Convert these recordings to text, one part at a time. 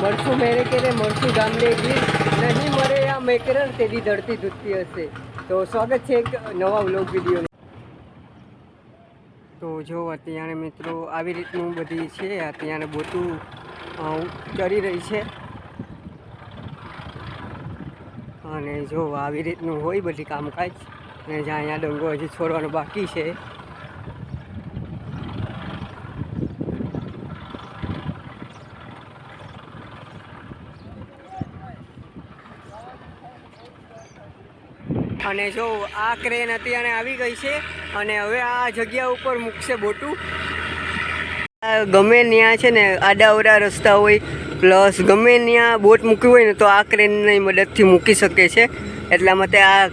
મળશું મેરે કેરે મળશું ગામડે ગીર નહીં મરે આ મેકરણ તેની ધરતી ધૂતતી હશે. તો સ્વાગત છે એક નવા વ્લોગ વિડીયોનું તો જો અત્યારે મિત્રો આવી રીતનું બધી છે, અત્યારે બોતું ચડી રહી છે. અને જો આવી રીતનું હોય બધી કામકાજ, ને જ્યાં અહીંયા ડંગો હજી છોડવાનો બાકી છે. અને જો આ ક્રેન અત્યારે આવી ગઈ છે અને હવે આ જગ્યા ઉપર મૂકશે બોટું. ગમે ત્યાં છે ને આડાવડા રસ્તા હોય, પ્લસ ગમે ત્યાં બોટ મૂકી હોય ને તો આ ક્રેનની મદદથી મૂકી શકે છે. એટલા માટે આ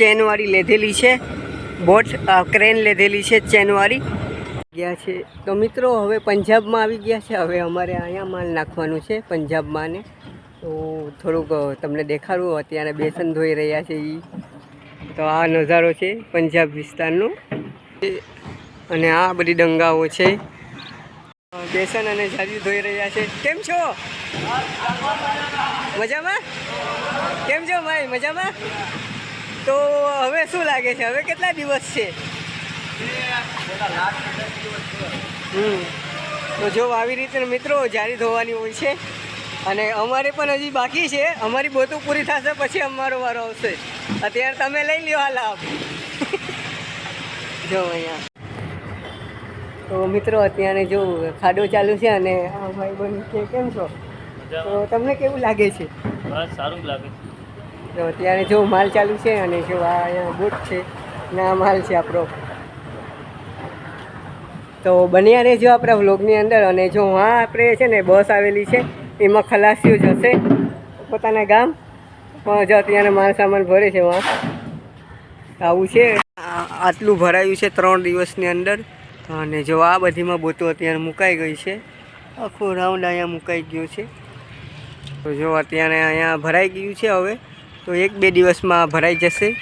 ચેનવાળી લીધેલી છે, બોટ ક્રેન લીધેલી છે ચેનવાળી. ગયા છે. તો મિત્રો, હવે પંજાબમાં આવી ગયા છે. હવે અમારે અહીંયા માલ નાખવાનું છે પંજાબમાં ને તો થોડુંક તમને દેખાડું. અત્યારે બેસન ધોઈ રહ્યા છે એ તો આ નજારો છે પંજાબ વિસ્તારનો. અને આ બધી દંગાઓ છે. બેસન અને જાજી ધોઈ રહ્યા છે. કેમ છો? મજામાં? કેમ છો ભાઈ? મજામાં? તો હવે શું લાગે છે? હવે કેટલા દિવસ છે? હમ. તો જો આવી રીતે મિત્રો જારી ધોવાની હોય છે. અને અમારે પણ હજી બાકી છે. અમારી બોતું પૂરી થશે, પછી અમારો વારો આવશે. અત્યારે તમે લઈ લ્યો આ લાભ. જો અહીંયા. તો મિત્રો અત્યારે જો ખાડો ચાલુ છે અને આ ભાઈ બન કે કેમ છો? તો તમને કેવું લાગે છે? બસ સારું લાગે તો અત્યારે જો માલ ચાલુ છે અને જો આ અહીંયા બોટ છે ને આ માલ છે આપણો. તો બન્યા રહેજો આપણા વ્લોગની અંદર અને જો હા આપણે છે ને બસ આવેલી છે એમાં ખલાસીઓ જશે. પોતાના ગામ પણ જો અત્યારે માલ સામાન ભરે છે વાં આવું છે. આટલું ભરાયું છે ત્રણ દિવસની અંદર. અને જો આ બધીમાં બોતો અત્યારે મુકાઈ ગઈ છે. આખો રાઉન્ડ અહીંયા મુકાઈ ગયો છે. તો જો અત્યારે અહીંયા ભરાઈ ગયું છે હવે. તો એક બે દિવસમાં ભરાઈ જશે.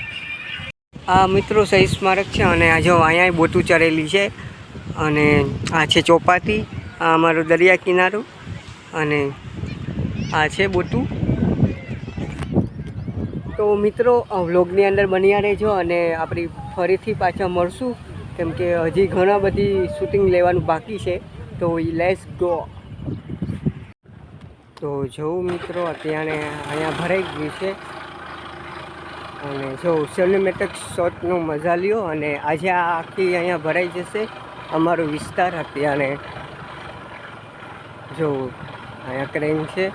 આ મિત્રો સહી સ્મારક છે અને આ જો અહીંયા બોટું ચડેલી છે. અને આ છે ચોપાટી, આ અમારો દરિયા કિનારો. અને આ છે બોટું તો મિત્રો વ્લોગની અંદર બન્યા રહેજો અને આપણી ફરીથી પાછા મળશું. કેમ કે હજી ઘણા બધી શૂટિંગ લેવાનું બાકી છે. તો લેસ ગો તો જોઉં મિત્રો, અત્યારે અહીંયા ભરાઈ ગયું છે. અને જો સિનેમેટિક શોટનો મજા લ્યો અને આજે આ આખી અહીંયા ભરાઈ જશે. અમારો વિસ્તાર અત્યારે. જો, અહીંયા ક્રેન છે.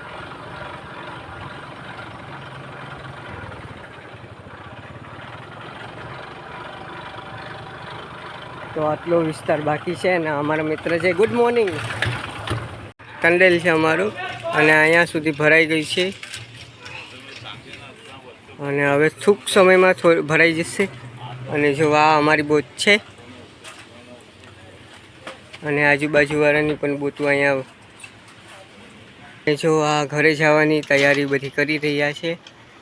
તો આટલો વિસ્તાર બાકી છે અને અમારા મિત્ર છે. ગુડ મોર્નિંગ કંડેલ છે અમારું. અને અહીંયા સુધી ભરાઈ ગઈ છે. અને હવે ટૂંક સમયમાં થોડું ભરાઈ જશે. અને જો આ અમારી બોટ છે. અને આજુબાજુવાળાની પણ બોટું અહીંયા જો આ ઘરે જવાની તૈયારી બધી કરી રહ્યા છે.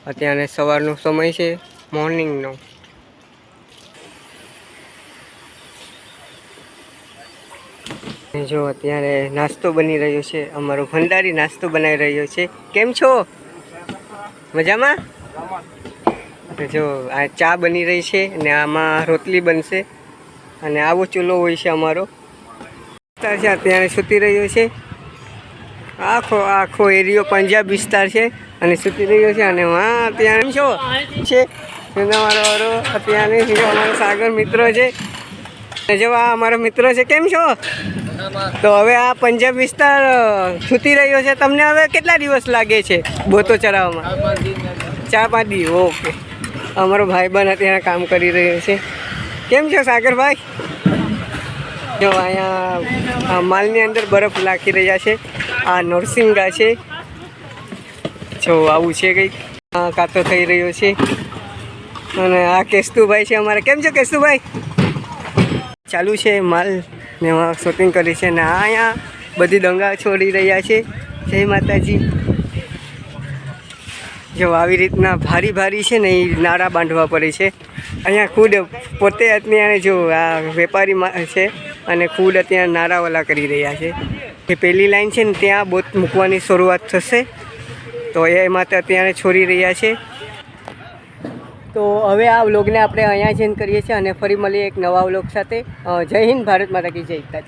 અત્યારે સવારનો સમય છે. મોર્નિંગનો જો અત્યારે નાસ્તો બની રહ્યો છે. અમારો ભંડારી નાસ્તો બનાવી રહ્યો છે. કેમ છો? મજામાં? જો, આ ચા બની રહી છે અને આમાં રોટલી બનશે. અને આવો ચૂલો હોય છે અમારો. વિસ્તાર છે, અત્યારે સૂતી રહ્યો છે. આખો આખો એરિયો પંજાબ વિસ્તાર છે અને સૂતી રહ્યો છે અને હા, અત્યારે છો? છે. અમારો અત્યારે અમારો સાગર મિત્ર છે. જો આ અમારો મિત્ર છે, કેમ છો? તો હવે આ પંજાબ વિસ્તાર સૂતી રહ્યો છે. તમને હવે કેટલા દિવસ લાગે છે બોતો ચડાવવામાં? ચાર પાંચ દિવસ, ઓકે. અમારો ભાઈબંધ અત્યારે કામ કરી રહ્યો છે. કેમ છો સાગરભાઈ? જો, અહીંયા માલની અંદર બરફ લાખી રહ્યા છે. આ નરસિંગા છે. જો, આવું છે કંઈક. કાતો થઈ રહ્યો છે. અને આ કેસ્તુભાઈ છે અમારે. કેમ છો કેસ્તુભાઈ ચાલુ છે માલ. ને એમાં શૂટિંગ કરી છે ને અહીંયા બધી દંગા છોડી રહ્યા છે. જય માતાજી. જો આવી રીતના ભારી ભારી છે ને એ નારા બાંધવા પડે છે. અહીંયા ખુદ પોતે અત્યારે જો આ વેપારી છે અને ખુદ અત્યારે નારાવાલા કરી રહ્યા છે. જે પહેલી લાઈન છે ને ત્યાં બોટ મૂકવાની શરૂઆત થશે. તો એ માટે અત્યારે છોડી રહ્યા છે. તો હવે આ વ્લોગને આપણે અહીંયા જ કરીએ છીએ અને ફરી મળીએ એક નવા વ્લોગ સાથે. જય હિન્દ, ભારત માતા કી જય.